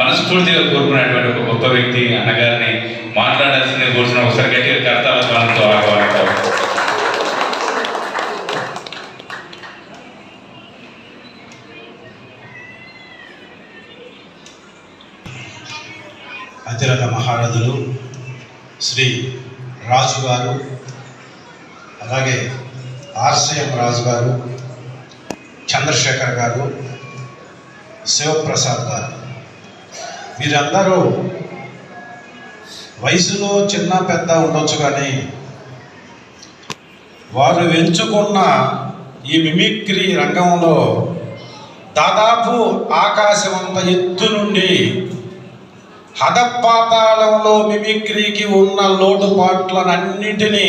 మనస్ఫూర్తిగా కోరుకున్నటువంటి ఒక గొప్ప వ్యక్తి అన్నగారిని మాట్లాడాల్సిందే కోరుతున్న ఒకసారి గట్టిగా కర్తాల ధ్వనంతో ఆహ్వానిస్తారు అతిరథ మహారథులు శ్రీ రాజు గారు అలాగే ఆర్సీఎం రాజు గారు చంద్రశేఖర్ గారు శివప్రసాద్ గారు. వీరందరూ వయసులో చిన్న పెద్ద ఉండొచ్చు కానీ వారు ఎంచుకున్న ఈ మిమిక్రీ రంగంలో దాదాపు ఆకాశమంత ఎత్తు నుండి హదపాతాళంలో మిమిక్రీకి ఉన్న లోటుపాట్లనన్నింటినీ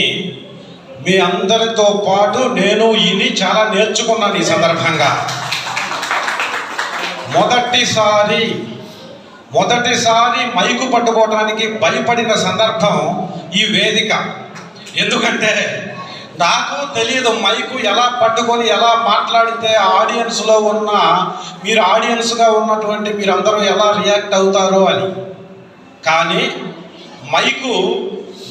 మీ అందరితో పాటు నేను ఇని చాలా నేర్చుకున్నాను ఈ సందర్భంగా. మొదటిసారి మొదటిసారి మైకు పట్టుకోవడానికి భయపడిన సందర్భం ఈ వేదిక. ఎందుకంటే నాకు తెలియదు మైకు ఎలా పట్టుకొని ఎలా మాట్లాడితే ఆడియన్స్లో ఉన్న మీరు ఆడియన్స్గా ఉన్నటువంటి మీరందరూ ఎలా రియాక్ట్ అవుతారో అని. కానీ మైకు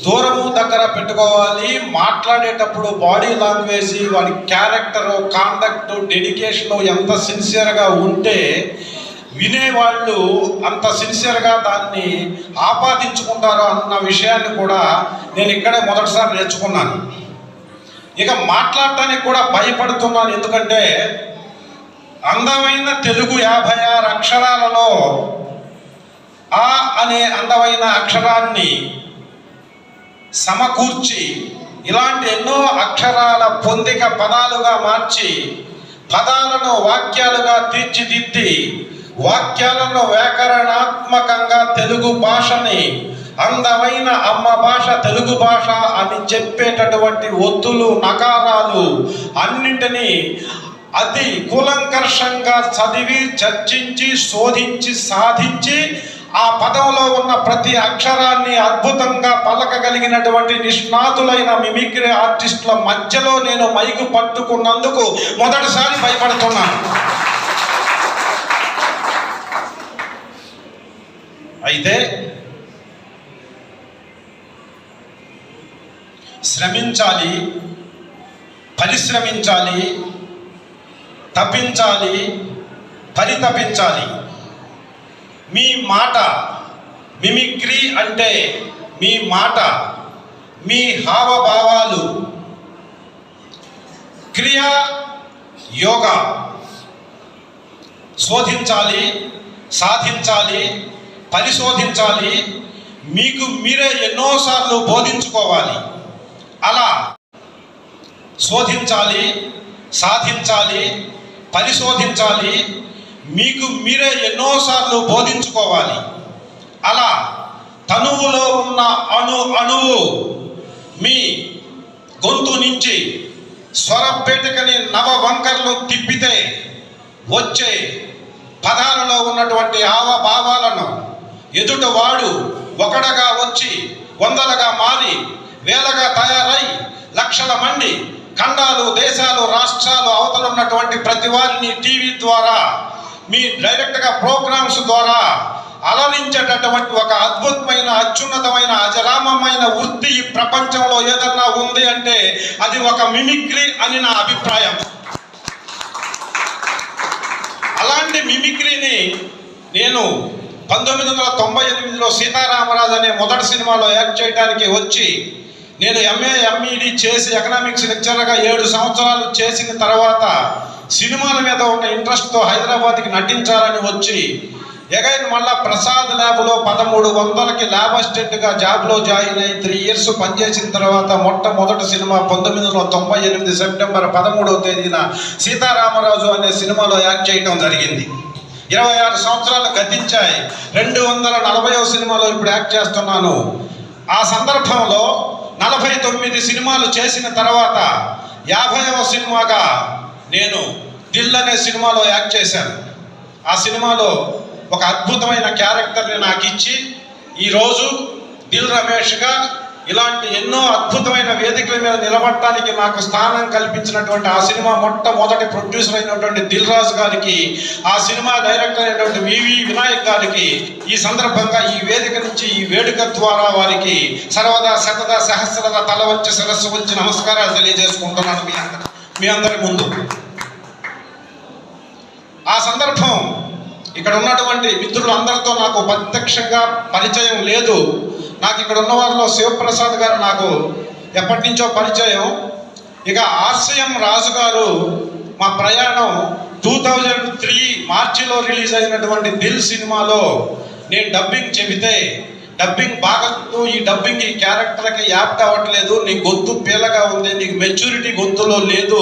దూరము దగ్గర పెట్టుకోవాలి. మాట్లాడేటప్పుడు బాడీ లాంగ్వేజ్ వాడి క్యారెక్టర్ కాండక్ట్ డెడికేషన్ ఎంత సిన్సియర్గా ఉంటే వినేవాళ్ళు అంత సిన్సియర్గా దాన్ని ఆపాదించుకుంటారో అన్న విషయాన్ని కూడా నేను ఇక్కడే మొదటిసారి నేర్చుకున్నాను. ఇక మాట్లాడటానికి కూడా భయపడుతున్నాను. ఎందుకంటే అందమైన తెలుగు యాభై ఆరు అక్షరాలలో ఆ అనే అందమైన అక్షరాన్ని సమకూర్చి ఇలాంటి ఎన్నో అక్షరాల పొందిక పదాలుగా మార్చి పదాలను వాక్యాలుగా తీర్చిదిద్ది వాక్యాలను వ్యాకరణాత్మకంగా తెలుగు భాషని అందమైన అమ్మ భాష తెలుగు భాష అని చెప్పేటటువంటి ఒత్తులు నకారాలు అన్నింటినీ అతి కూలంకర్షంగా చదివి చర్చించి శోధించి సాధించి ఆ పదంలో ఉన్న ప్రతి అక్షరాన్ని అద్భుతంగా పలకగలిగినటువంటి నిష్ణాతులైన మిమిక్రీ ఆర్టిస్టుల మధ్యలో నేను మైకు పట్టుకున్నందుకు మొదటిసారి భయపడుతున్నాను అయితే శ్రమించాలి పరిశ్రమించాలి తప్పించాలి పరితపించాలి. మీ మాట మిమిక్రీ అంటే మీ మాట మీ హావభావాలు. క్రియా యోగ. శోధించాలి సాధించాలి పరిశోధించాలి మీకు మీరే ఎన్నోసార్లు బోధించుకోవాలి. అలా శోధించాలి సాధించాలి పరిశోధించాలి మీకు మీరే ఎన్నోసార్లు బోధించుకోవాలి. అలా తనువులో ఉన్న అణు అణువు మీ గొంతు నుంచి స్వరపేటకని నవ వంకర్లు తిప్పితే వచ్చే పదాలలో ఉన్నటువంటి హావభావాలను ఎదుటవాడు ఒకడగా వచ్చి వందలుగా మారి వేలగా తయారై లక్షల మంది ఖండాలు దేశాలు రాష్ట్రాలు అవతలున్నటువంటి ప్రతి వారిని టీవీ ద్వారా మీ డైరెక్ట్గా ప్రోగ్రామ్స్ ద్వారా అలరించేటటువంటి ఒక అద్భుతమైన అత్యున్నతమైన అజరామమైన వృత్తి ఈ ప్రపంచంలో ఏదన్నా ఉంది అంటే అది ఒక మిమిక్రీ అని నా అభిప్రాయం. అలాంటి మిమిక్రీని నేను పంతొమ్మిది వందల తొంభై ఎనిమిదిలో సీతారామరాజు అనే మొదటి సినిమాలో యాక్ట్ చేయడానికి వచ్చి నేను ఎంఏ ఎంఈడి చేసి ఎకనామిక్స్ లెక్చరర్గా ఏడు సంవత్సరాలు చేసిన తర్వాత సినిమాల మీద ఉన్న ఇంట్రెస్ట్తో హైదరాబాద్కి నటించాలని వచ్చి ఎగైన్ మళ్ళా ప్రసాద్ ల్యాబ్లో పదమూడు వందలకి ల్యాబ్ అసిస్టెంట్గా జాబ్లో జాయిన్ అయి త్రీ ఇయర్స్ పనిచేసిన తర్వాత మొట్టమొదటి సినిమా పంతొమ్మిది వందల తొంభై ఎనిమిది సెప్టెంబర్ పదమూడవ తేదీన సీతారామరాజు అనే సినిమాలో యాక్ట్ చేయడం జరిగింది. ఇరవై ఆరు సంవత్సరాలు గతించాయి. రెండు వందల నలభైవ సినిమాలో ఇప్పుడు యాక్ట్ చేస్తున్నాను. ఆ సందర్భంలో నలభై తొమ్మిది సినిమాలు చేసిన తర్వాత యాభైవ సినిమాగా నేను దిల్ అనే సినిమాలో యాక్ట్ చేశాను. ఆ సినిమాలో ఒక అద్భుతమైన క్యారెక్టర్ని నాకు ఇచ్చి ఈరోజు దిల్ రమేష్గా ఇలాంటి ఎన్నో అద్భుతమైన వేదికల మీద నిలబడటానికి నాకు స్థానం కల్పించినటువంటి ఆ సినిమా మొట్టమొదటి ప్రొడ్యూసర్ అయినటువంటి దిల్ రాజు గారికి ఆ సినిమా డైరెక్టర్ అయినటువంటి వివి వినాయక్ గారికి ఈ సందర్భంగా ఈ వేదిక నుంచి ఈ వేడుక ద్వారా వారికి సర్వదా శతదా సహస్రద తల వంచి శిరస్సు వచ్చి నమస్కారాలు తెలియజేసుకుంటున్నాను మీ అందరూ మీ అందరి ముందు. ఆ సందర్భం ఇక్కడ ఉన్నటువంటి మిత్రులు అందరితో నాకు ప్రత్యక్షంగా పరిచయం లేదు. నాకు ఇక్కడ ఉన్న వారిలో శివప్రసాద్ గారు నాకు ఎప్పటి నుంచో పరిచయం. ఇక ఆర్సీఎం రాజు గారు మా ప్రయాణం టూ థౌజండ్ త్రీ మార్చిలో రిలీజ్ అయినటువంటి దిల్ సినిమాలో నేను డబ్బింగ్ చెబితే డబ్బింగ్ బాగా ఈ డబ్బింగ్ ఈ క్యారెక్టర్కి యాప్ట్ అవ్వట్లేదు నీ గొంతు పీలగా ఉంది నీకు మెచ్యూరిటీ గొంతులో లేదు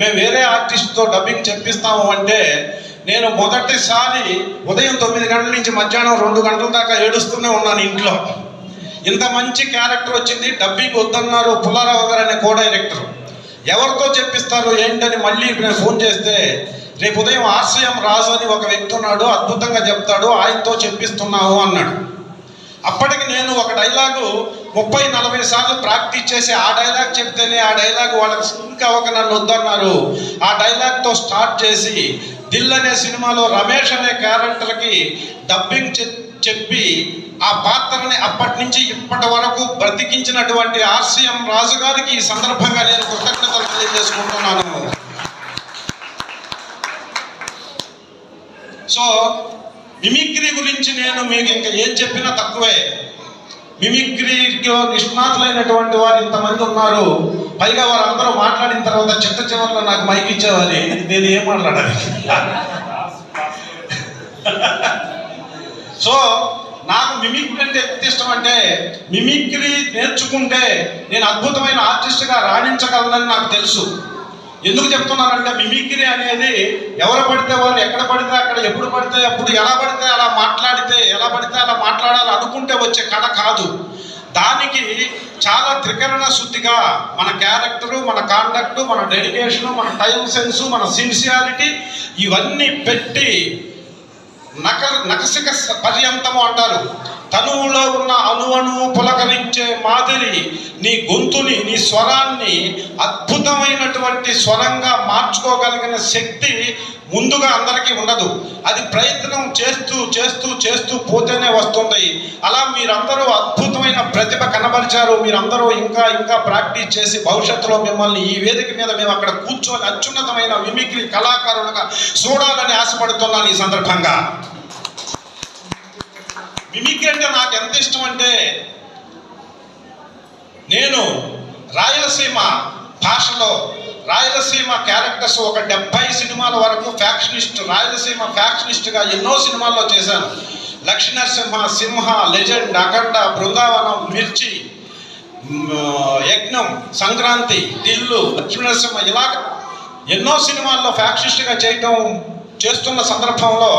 మేము వేరే ఆర్టిస్ట్తో డబ్బింగ్ చెప్పిస్తాము అంటే నేను మొదటిసారి ఉదయం తొమ్మిది గంటల నుంచి మధ్యాహ్నం రెండు గంటల దాకా ఏడుస్తూనే ఉన్నాను ఇంట్లో. ఇంత మంచి క్యారెక్టర్ వచ్చింది డబ్బింగ్ వద్దన్నారు పుల్లారావు గారు అనే కో డైరెక్టర్ ఎవరితో చెప్పిస్తారు ఏంటని మళ్ళీ నేను ఫోన్ చేస్తే రేపు ఉదయం ఆర్సీఎం రాజు అని ఒక వ్యక్తి ఉన్నాడు అద్భుతంగా చెప్తాడు ఆయనతో చెప్పిస్తున్నాము అన్నాడు. అప్పటికి నేను ఒక డైలాగు ముప్పై నలభై సార్లు ప్రాక్టీస్ చేసి ఆ డైలాగ్ చెప్తేనే ఆ డైలాగ్ వాళ్ళకి సింక్ అవ్వక నన్ను వద్దన్నారు. ఆ డైలాగ్తో స్టార్ట్ చేసి దిల్ అనే సినిమాలో రమేష్ అనే క్యారెక్టర్కి డబ్బింగ్ చె- చెప్పి ఆ పాత్రని అప్పటి నుంచి ఇప్పటి వరకు బ్రతికించినటువంటి ఆర్సీఎం రాజు గారికి ఈ సందర్భంగా నేను కృతజ్ఞతలు తెలియజేసుకుంటున్నాను. సో మిమిక్రీ గురించి నేను మీకు ఇంకా ఏం చెప్పినా తక్కువే. మిమిక్రీలో నిష్ణాతులైనటువంటి వారు ఇంతమంది ఉన్నారు. పైగా వారందరూ మాట్లాడిన తర్వాత చిట్ట చివరిలో నాకు మైక్ ఇచ్చేవారి నేను ఏం మాట్లాడాలి? సో నాకు మిమిక్రీ అంటే ఎంత ఇష్టం అంటే మిమిక్రీ నేర్చుకుంటే నేను అద్భుతమైన ఆర్టిస్ట్గా రాణించగలనని నాకు తెలుసు. ఎందుకు చెప్తున్నానంటే మిమిక్రీ అనేది ఎవరు పడితే వాళ్ళు ఎక్కడ పడితే అక్కడ ఎప్పుడు పడితే అప్పుడు ఎలా పడితే అలా మాట్లాడితే ఎలా పడితే అలా మాట్లాడాలి అనుకుంటే వచ్చే కథ కాదు. దానికి చాలా త్రికరణ శుద్ధిగా మన క్యారెక్టరు మన కాండక్ట్ మన డెడికేషను మన టైం సెన్సు మన సిన్సియారిటీ ఇవన్నీ పెట్టి నక నకసిక పర్యంతము అంటారు. తనువులో ఉన్న అణువణువు పులకరించే మాదిరి నీ గొంతుని నీ స్వరాన్ని అద్భుతమైనటువంటి స్వరంగా మార్చుకోగలిగిన శక్తి ముందుగా అందరికీ ఉండదు. అది ప్రయత్నం చేస్తూ చేస్తూ చేస్తూ పోతేనే వస్తుంది. అలా మీరందరూ అద్భుతమైన ప్రతిభ కనబరిచారు. మీరందరూ ఇంకా ఇంకా ప్రాక్టీస్ చేసి భవిష్యత్తులో మిమ్మల్ని ఈ వేదిక మీద మేము అక్కడ కూర్చొని అత్యున్నతమైన మిమిక్రీ కళాకారులుగా చూడాలని ఆశపడుతున్నాను ఈ సందర్భంగా. మిమిక్రీ అంటే నాకు ఎంత ఇష్టం అంటే నేను రాయలసీమ భాషలో రాయలసీమ క్యారెక్టర్స్ ఒక డెబ్బై సినిమాల వరకు ఫ్యాక్షనిస్ట్ రాయలసీమ ఫ్యాక్షనిస్ట్గా ఎన్నో సినిమాల్లో చేశాను. లక్ష్మీనరసింహ సింహ లెజెండ్ అఖండ బృందావనం మిర్చి యజ్ఞం సంక్రాంతి దిల్లు లక్ష్మీనరసింహ ఇలాగ ఎన్నో సినిమాల్లో ఫ్యాక్షనిస్ట్గా చేయటం చేస్తున్న సందర్భంలో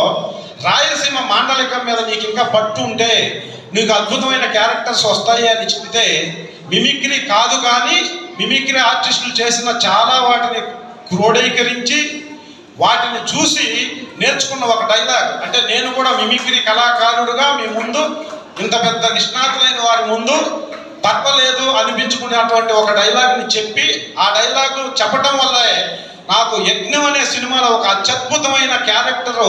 రాయలసీమ మాండలికం మీద నీకు ఇంకా పట్టు ఉంటే నీకు అద్భుతమైన క్యారెక్టర్స్ వస్తాయి అని చెప్తే మిమిక్రీ కాదు కానీ మిమిక్రీ ఆర్టిస్టులు చేసిన చాలా వాటిని క్రోడీకరించి వాటిని చూసి నేర్చుకున్న ఒక డైలాగ్ అంటే నేను కూడా మిమిక్రీ కళాకారుడుగా మీ ముందు ఇంత పెద్ద నిష్ణాతులైన వారి ముందు తప్పలేదు అనిపించుకునేటువంటి ఒక డైలాగ్ని చెప్పి ఆ డైలాగ్ చెప్పటం వల్లే నాకు యజ్ఞం అనే సినిమాలో ఒక అత్యద్భుతమైన క్యారెక్టర్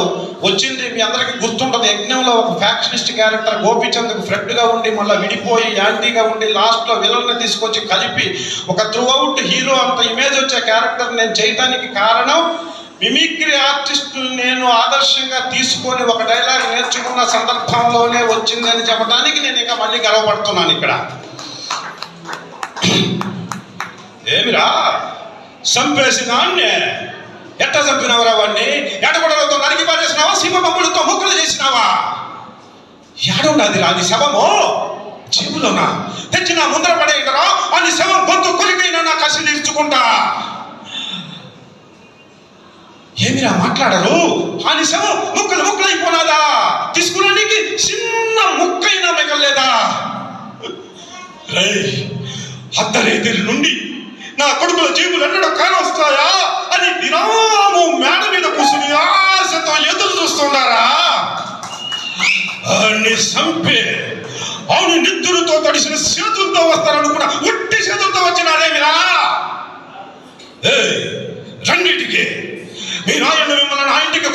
వచ్చింది. మీ అందరికీ గుర్తుంటుంది యజ్ఞంలో ఒక ఫ్యాక్షనిస్ట్ క్యారెక్టర్ గోపిచంద్కు ఫ్రెండ్గా ఉండి మళ్ళీ విడిపోయి యాంటీగా ఉండి లాస్ట్లో విలన్ని తీసుకొచ్చి కలిపి ఒక త్రూఅవుట్ హీరో అంత ఇమేజ్ వచ్చే క్యారెక్టర్ నేను చేయటానికి కారణం మిమిక్రీ ఆర్టిస్ట్ నేను ఆదర్శంగా తీసుకొని ఒక డైలాగ్ నేర్చుకున్న సందర్భంలోనే వచ్చిందని చెప్పడానికి నేను ఇంకా మళ్ళీ గర్వపడుతున్నాను ఇక్కడ. ఏమిరా? చంపేసినాన్నే ఎట్ట చంపినవరా వాడిని ఎడగొడలతో నరికి పారేసినావా? సింహ బొమ్మలతో ముక్కలు చేసినావా? ఏడున్నది రాని శవము? జీవులోనా తెచ్చిన ముందర పడేయడరా? అని శవం గొంతు కొరికైనా నా కసి తీర్చుకుంటా ఏమిరా మాట్లాడరు? అని శవం ముక్కలు ముక్కలైపోనాదా? తీసుకురానికి చిన్న ముక్కైనా మిగలేదా రై అద్దరేదిరి నుండి నా కొడుకుల జీవులు ఎన్నడూ కానొస్తాయా అని దినాము మేడ మీద కూర్చుని ఆశతో ఎదురు చూస్తున్నారా? అన్ని చంపే అవును నిద్రతో తడిసిన చేతులతో వస్తారని కూడా ఉట్టి చేతులతో వచ్చినారేమిరా? ఏయ్, రండిటికి. మీ నాయన మిమ్మల్ని ఆ ఇంటికి